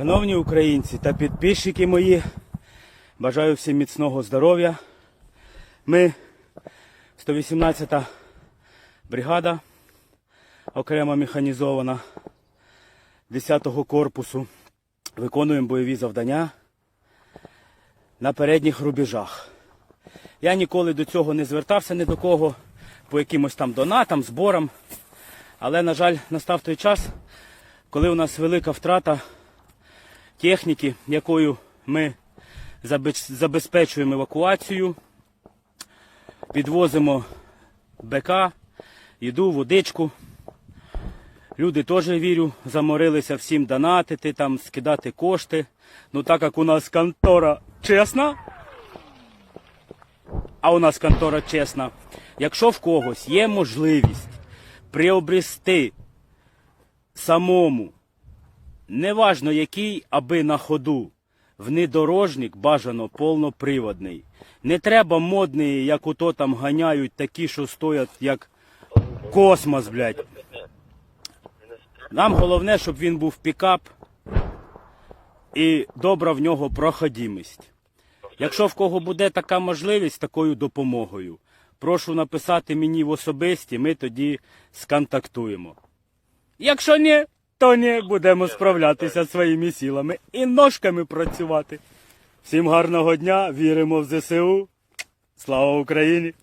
Шановні українці та підписчики мої, бажаю всім міцного здоров'я. Ми 118-та бригада, окремо механізована 10-го корпусу. Виконуємо бойові завдання на передніх рубежах. Я ніколи до цього не звертався ні до кого по якимось там донатам, зборам. Але, на жаль, настав той час, коли у нас велика втрата техніки, якою ми забезпечуємо евакуацію, підвозимо БК, їду, водичку. Люди теж вірю, заморилися всім донатити, там скидати кошти. Ну так як у нас контора чесна, а у нас контора чесна. Якщо в когось є можливість приобрести самому, неважно який, аби на ходу, внедорожник бажано повноприводний. Не треба модний, як ото там ганяють такі, що стоять як космос, блядь. Нам головне, щоб він був пікап і добра в нього проходимість. Якщо в кого буде така можливість такою допомогою, прошу написати мені в особисті, ми тоді сконтактуємо. Якщо ні, то ні, будемо справлятися своїми силами і ножками працювати. Всім гарного дня, віримо в ЗСУ. Слава Україні!